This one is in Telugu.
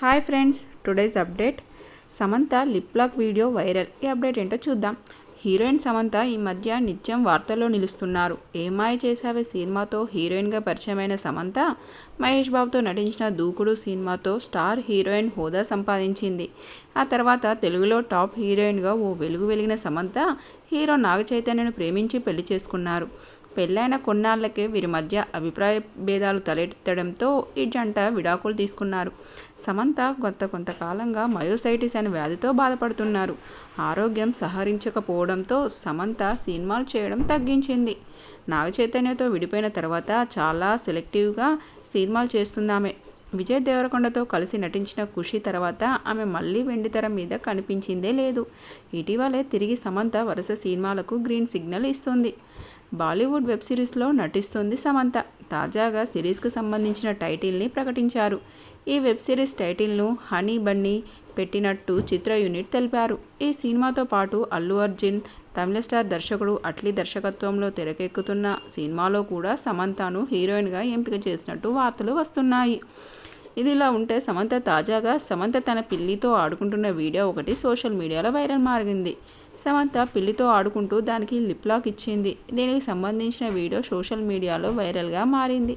Hi friends today's update. Samantha lip lock video viral. ఈ అప్డేట్ ఏంటో చూద్దాం. హీరోయిన్ సమంత ఈ మధ్య నిత్యం వార్తల్లో నిలుస్తున్నారు. ఏమాయ చేసావే సినిమాతో? హీరోయిన్గా పరిచయమైన సమంత మహేష్ బాబుతో నటించిన దూకుడు సినిమాతో స్టార్ హీరోయిన్ హోదా సంపాదించింది. ఆ తర్వాత తెలుగులో టాప్ హీరోయిన్గా ఓ వెలుగు వెలిగిన సమంత హీరో నాగ చైతన్యను ప్రేమించి పెళ్ళి చేసుకున్నారు. పెళ్ళైన కొన్నాళ్ళకి వీరి మధ్య అభిప్రాయ భేదాలు తలెత్తడంతో ఈ జంట విడాకులు తీసుకున్నారు. సమంత కొంత కొంతకాలంగా మయోసైటిస్ అనే వ్యాధితో బాధపడుతున్నారు. ఆరోగ్యం సహరించకపోవడంతో సమంత సినిమాలు చేయడం తగ్గించింది. నాగ చైతన్యతో విడిపోయిన తర్వాత చాలా సెలెక్టివ్గా సినిమాలు చేస్తుందామే. విజయ్ దేవరకొండతో కలిసి నటించిన ఖుషి తర్వాత ఆమె మళ్ళీ వెండితెర మీద కనిపించిందే లేదు. ఇటీవలే తిరిగి సమంత వరుస సినిమాలకు గ్రీన్ సిగ్నల్ ఇస్తుంది. బాలీవుడ్ వెబ్ సిరీస్లో నటిస్తుంది సమంత. తాజాగా సిరీస్కు సంబంధించిన టైటిల్ని ప్రకటించారు. ఈ వెబ్ సిరీస్ టైటిల్ను హనీ బన్నీ పెట్టినట్టు చిత్ర యూనిట్ తెలిపారు. ఈ సినిమాతో పాటు అల్లు అర్జున్ తమిళ స్టార్ దర్శకుడు అట్లీ దర్శకత్వంలో తెరకెక్కుతున్న సినిమాలో కూడా సమంతను హీరోయిన్గా ఎంపిక చేసినట్టు వార్తలు వస్తున్నాయి. ఇదిలా ఉంటే సమంత తాజాగా సమంత తన పిల్లితో ఆడుకుంటున్న వీడియో ఒకటి సోషల్ మీడియాలో వైరల్ మారింది సమంత పిల్లితో ఆడుకుంటూ దానికి లిప్ లాక్ ఇచ్చింది. దీనికి సంబంధించిన వీడియో సోషల్ మీడియాలో వైరల్గా మారింది.